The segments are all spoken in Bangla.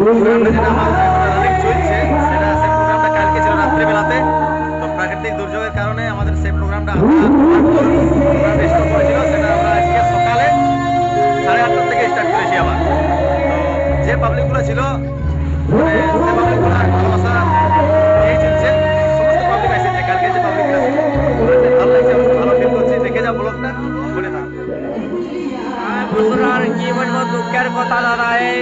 সেটা কালকে ছিল প্রাকৃতিক দুর্যোগের কারণে আমাদের সেই প্রোগ্রামটা করেছিল আজকে সকালে সাড়ে আটটার থেকে স্টার্ট করেছি আবার যে পাবলিকগুলো ছিল পাবলিকগুলো ভালোবাসা এই চলছে সমস্ত পাবলিক এসেছে কালকে যে ভালো লাগছে দেখে যা ব্লগটা বলে থাকব কি বলব, দুঃখের কথা দাদা এই।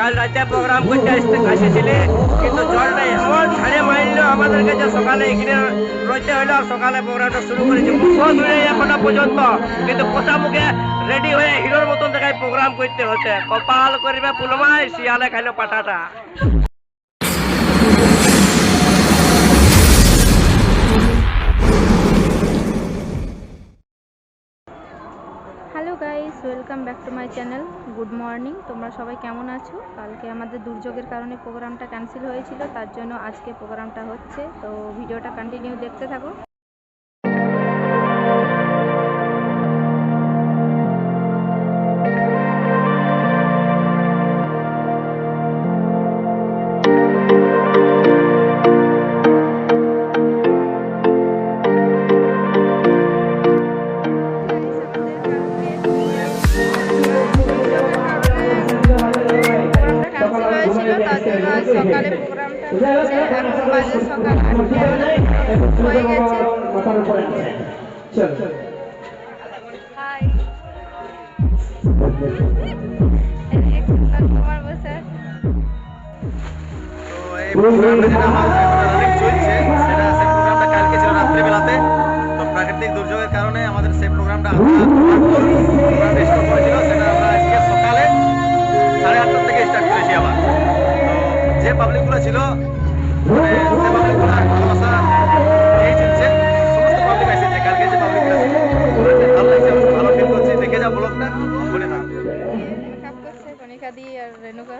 কাল রাতে প্রোগ্রাম করতে আসতে আসেছিলে কিন্তু জলটা এমন ছাড়ে মারলো আমাদেরকে যে সকালে এখানে রইতে হলো সকালে প্রোগ্রামটা শুরু করেছি। মুখ ধরে এখনও পর্যন্ত, কিন্তু পোষা মুখে রেডি হয়ে হিরোর মতন দেখায় প্রোগ্রাম করতে হচ্ছে। কপাল করবে পুলমায়, শিয়ালে খাইলো পাঠাটা। Welcome back to my channel good morning তোমরা সবাই কেমন আছো? কালকে আমাদের দুর্যোগের কারণে প্রোগ্রামটা ক্যান্সেল হয়েছিল, তার জন্য আজকে প্রোগ্রামটা হচ্ছে। তো ভিডিওটা কন্টিনিউ দেখতে থাকো। সকালে প্রোগ্রামটা এখন বাজে সকাল আটটা হয়ে গেছে। হাই তোমার বসে যে পাবলিকগুলো ছিল মানে যে পাবলিকগুলো ভালোবাসা দিয়েছে সমস্ত পাবলিক এসেছে কালকে যে পাবলিকগুলো ছিল, ভালো লাগছে যা আর রেণুকা।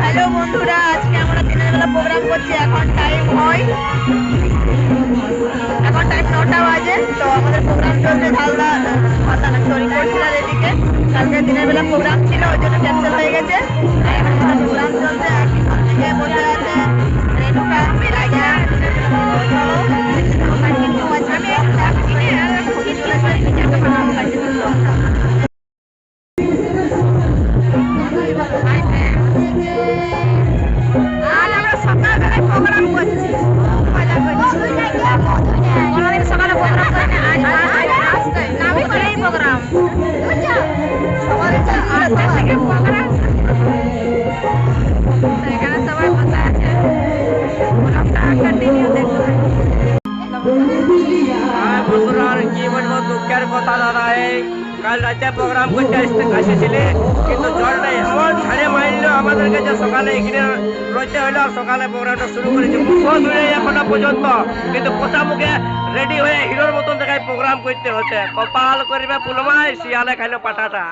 হ্যালো বন্ধুরা আজকে আমরা দিনের বেলা প্রোগ্রাম করছি। এখন টাইম হয় এখন টাইম নটা বাজে, তো আমাদের প্রোগ্রাম চলছে ঝালদা মাতানা সরি করছিলাম এদিকে। কালকে দিনের বেলা প্রোগ্রাম ছিল, ওই জন্য ক্যান্সেল হয়ে গেছে। আর এখন প্রোগ্রাম চলছে দুঃখের কথা দাদা কাল রাতে প্রোগ্রাম করতে আসতে আসেছিলে, কিন্তু নাই। আমার ছাড়ে মারলো আমাদের কাছে সকালে এখানে রইতে হলো, সকালে প্রোগ্রামটা শুরু করেছি। মুখ ধরে এখনও পর্যন্ত, কিন্তু পোষা মুখে রেডি হয়ে হিরোর মতন দেখায় প্রোগ্রাম করতে হচ্ছে। কপাল করবে পুলমায়, শিয়ালে খাইলো পাঠাটা।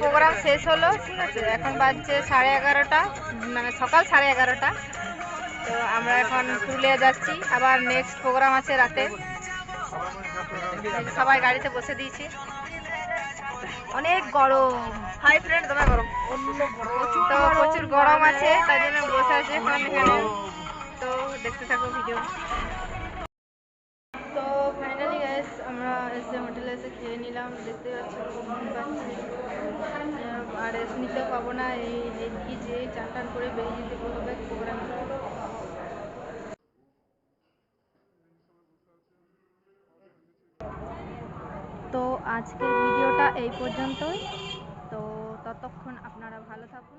প্রোগ্রাম শেষ হলো ঠিক আছে? এখন বাজছে সাড়ে এগারোটা মানে সকাল সাড়ে এগারোটা। তো আমরা এখন পুরুলিয়া যাচ্ছি। আবার নেক্সট প্রোগ্রাম আছে রাতে। সবাই গাড়িতে বসে দিয়েছি। অনেক গরম। হাই ফ্রেন্ড তোমার গরম? তো প্রচুর গরম আছে তাই জন্য বসে আছে এখন এখানে। তো দেখতে থাকো ভিডিও তো ফাইনালি গাইস আমরা এসে হোটেলে এসে খেয়ে নিলাম। দেখতে পাচ্ছি আর রেস্ট নিতে পাবো না, এই এই যে চান টান করে বেরিয়ে যেতে হবে প্রোগ্রামে তো আজকের ভিডিওটা এই পর্যন্তই। তো ততক্ষণ আপনারা ভালো থাকুন